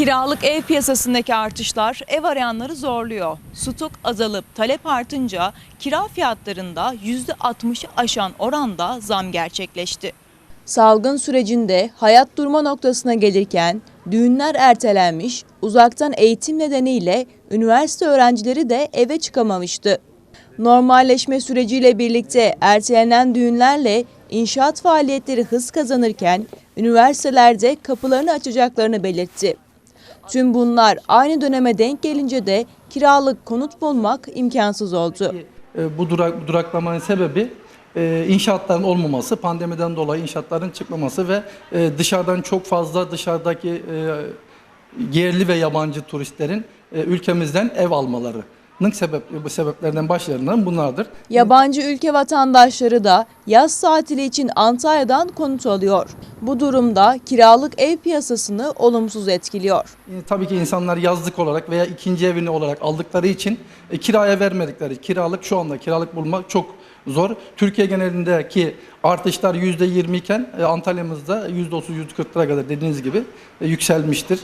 Kiralık ev piyasasındaki artışlar ev arayanları zorluyor. Stok azalıp talep artınca kira fiyatlarında %60'ı aşan oranda zam gerçekleşti. Salgın sürecinde hayat durma noktasına gelirken düğünler ertelenmiş, uzaktan eğitim nedeniyle üniversite öğrencileri de eve çıkamamıştı. Normalleşme süreciyle birlikte ertelenen düğünlerle inşaat faaliyetleri hız kazanırken üniversitelerde kapılarını açacaklarını belirtti. Tüm bunlar aynı döneme denk gelince de kiralık konut bulmak imkansız oldu. E, Bu durak, duraklamanın sebebi e, inşaatların olmaması, pandemiden dolayı inşaatların çıkmaması ve e, dışarıdan çok fazla dışarıdaki yerli ve yabancı turistlerin ülkemizden ev almalarının sebep bu sebeplerden başlarından bunlardır. Yabancı ülke vatandaşları da yaz tatili için Antalya'dan konut alıyor. Bu durumda kiralık ev piyasasını olumsuz etkiliyor. E, Tabii ki insanlar yazlık olarak veya ikinci evini olarak aldıkları için e, kiraya vermedikleri kiralık şu anda kiralık bulmak çok zor. Türkiye genelindeki artışlar %20 iken e, Antalya'mızda %30-%40'lara kadar dediğiniz gibi e, yükselmiştir.